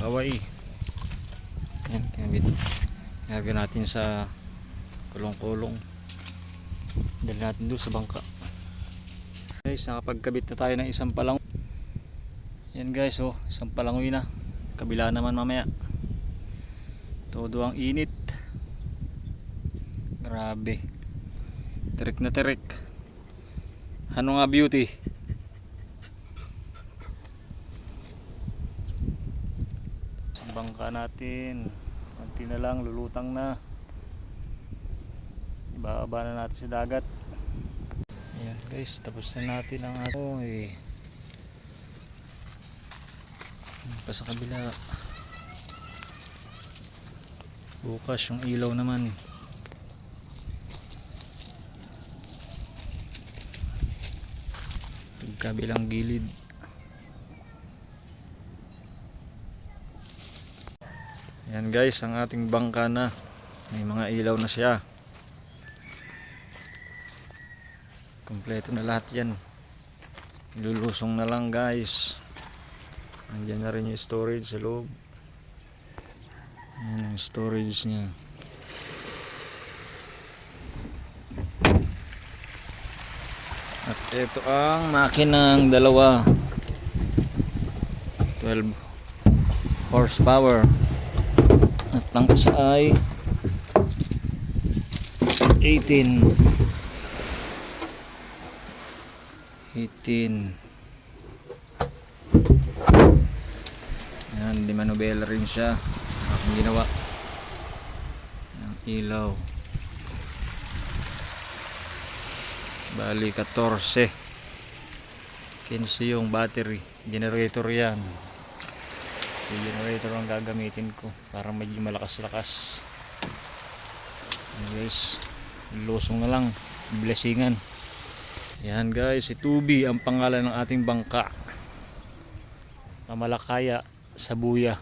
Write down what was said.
Hawaii. Yan, kinabit. Nilagyan natin sa kulong-kulong. Dali natin doon sa bangka. Guys, nakapagkabit na tayo ng isang palang. Yan guys, oh, isang palangoy na. Kabila naman mamaya. Todo ang init. Grabe. Tirik na tirik. Ano nga beauty? Bangka natin. Kunti na lang, lulutang na. Ibababa na natin sa dagat. Ayan guys, tapos na natin ang ato eh. Pa sa kabila. Bukas yung ilaw naman. Kabilang gilid. Yan guys, ang ating bangka na. May mga ilaw na siya. Kompleto na lahat yan. Lulusong na lang guys. Andiyan na rin yung storage sa loob. Yan ang storage niya. At ito ang makinang dalawa. 12 horsepower. At langkas ay 18 18 Yan, di manobela rin siya. Aking ginawa. Ang ilaw. Bali 14 15 yung battery. Generator yan Yung generator ang gagamitin ko Para medyo malakas-lakas. Anyways Lusong na lang. Blessingan. Yan guys, si Tubi ang pangalan ng ating bangka. Kamalakaya sa buya.